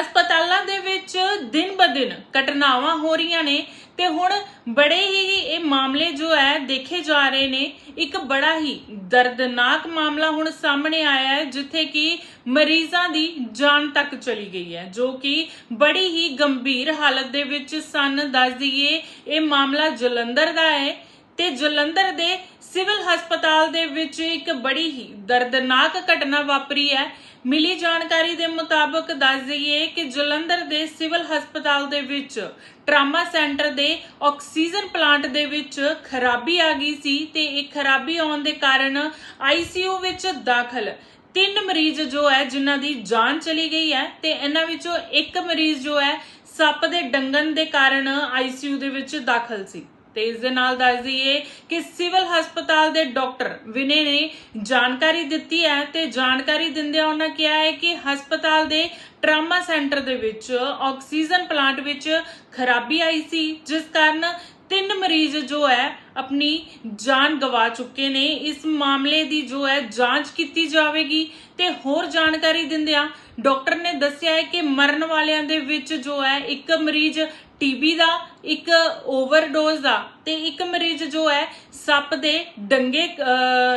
ਹਸਪਤਾਲਾਂ ਦੇ ਵਿੱਚ ਦਿਨ ਬ ਦਿਨ ਘਟਨਾਵਾਂ ਹੋ ਰਹੀਆਂ ਨੇ ਤੇ ਹੁਣ ਬੜੇ ਹੀ ਇਹ ਮਾਮਲੇ ਜੋ ਹੈ ਦੇਖੇ ਜਾ ਰਹੇ ਨੇ, ਇੱਕ ਬੜਾ ਹੀ ਦਰਦਨਾਕ ਮਾਮਲਾ ਹੁਣ ਸਾਹਮਣੇ ਆਇਆ ਹੈ, ਜਿੱਥੇ ਕਿ ਮਰੀਜ਼ਾਂ ਦੀ ਜਾਨ ਤੱਕ ਚਲੀ ਗਈ ਹੈ, ਜੋ ਕਿ ਬੜੀ ਹੀ ਗੰਭੀਰ ਹਾਲਤ ਦੇ ਵਿੱਚ ਸਨ। ਦੱਸ ਦਈਏ, ਇਹ ਮਾਮਲਾ ਜਲੰਧਰ ਦਾ ਹੈ। ਤੇ ਜਲੰਧਰ ਦੇ ਸਿਵਲ ਹਸਪਤਾਲ ਦੇ ਵਿੱਚ ਇੱਕ ਬੜੀ ਹੀ ਦਰਦਨਾਕ ਘਟਨਾ ਵਾਪਰੀ ਹੈ। ਮਿਲੀ ਜਾਣਕਾਰੀ ਦੇ ਮੁਤਾਬਕ ਦੱਸ ਦਈਏ ਕਿ ਜਲੰਧਰ ਦੇ ਸਿਵਲ ਹਸਪਤਾਲ ਦੇ ਵਿੱਚ ਟਰਾਮਾ ਸੈਂਟਰ ਦੇ ਆਕਸੀਜਨ ਪਲਾਂਟ ਦੇ ਵਿੱਚ ਖਰਾਬੀ ਆ ਗਈ ਸੀ ਤੇ ਇਹ ਖਰਾਬੀ ਆਉਣ ਦੇ ਕਾਰਨ ਆਈਸੀਯੂ ਵਿੱਚ ਦਾਖਲ ਤਿੰਨ ਮਰੀਜ਼ ਜੋ ਹੈ, ਜਿਨ੍ਹਾਂ ਦੀ ਜਾਨ ਚਲੀ ਗਈ ਹੈ ਤੇ ਇਹਨਾਂ ਵਿੱਚੋਂ ਇੱਕ ਮਰੀਜ਼ ਜੋ ਹੈ, ਸੱਪ ਦੇ ਡੰਗਣ ਦੇ ਕਾਰਨ ਆਈਸੀਯੂ ਦੇ ਵਿੱਚ ਦਾਖਲ ਸੀ। ਤੇ ਇਸ ਦੇ ਨਾਲ ਦੱਸ ਦਈਏ ਕਿ ਸਿਵਲ ਹਸਪਤਾਲ ਦੇ ਡਾਕਟਰ ਵਿਨੇ ਨੇ ਜਾਣਕਾਰੀ ਦਿੱਤੀ ਹੈ ਤੇ ਜਾਣਕਾਰੀ ਦਿੰਦਿਆਂ ਉਹਨਾਂ ਕਿਹਾ ਹੈ ਕਿ ਹਸਪਤਾਲ ਦੇ ਟਰਾਮਾ ਸੈਂਟਰ ਦੇ ਵਿੱਚ ਆਕਸੀਜਨ ਪਲਾਂਟ ਵਿੱਚ ਖਰਾਬੀ ਆਈ ਸੀ, ਜਿਸ ਕਾਰਨ ਤਿੰਨ ਮਰੀਜ਼ ਜੋ ਹੈ ਆਪਣੀ ਜਾਨ ਗਵਾ ਚੁੱਕੇ ਨੇ। ਇਸ ਮਾਮਲੇ ਦੀ ਜੋ ਹੈ ਜਾਂਚ ਕੀਤੀ ਜਾਵੇਗੀ ਤੇ ਹੋਰ ਜਾਣਕਾਰੀ ਦਿੰਦਿਆਂ ਡਾਕਟਰ ਨੇ ਦੱਸਿਆ ਹੈ ਕਿ ਮਰਨ ਵਾਲਿਆਂ ਦੇ ਵਿੱਚ ਜੋ ਹੈ ਇੱਕ ਮਰੀਜ਼ ਟੀਬੀ ਦਾ, ਇੱਕ ਓਵਰਡੋਜ਼ ਦਾ ਤੇ ਇੱਕ ਮਰੀਜ਼ ਜੋ ਹੈ ਸੱਪ ਦੇ ਡੰਗੇ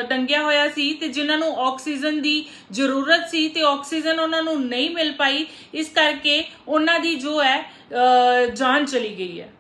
ਡੰਗਿਆ ਹੋਇਆ ਸੀ ਤੇ ਜਿਨ੍ਹਾਂ ਨੂੰ ਆਕਸੀਜਨ ਦੀ ਜ਼ਰੂਰਤ ਸੀ ਤੇ ਆਕਸੀਜਨ ਉਹਨਾਂ ਨੂੰ ਨਹੀਂ ਮਿਲ ਪਾਈ। ਇਸ ਕਰਕੇ ਉਹਨਾਂ ਦੀ ਜੋ ਹੈ ਜਾਨ ਚਲੀ ਗਈ ਹੈ।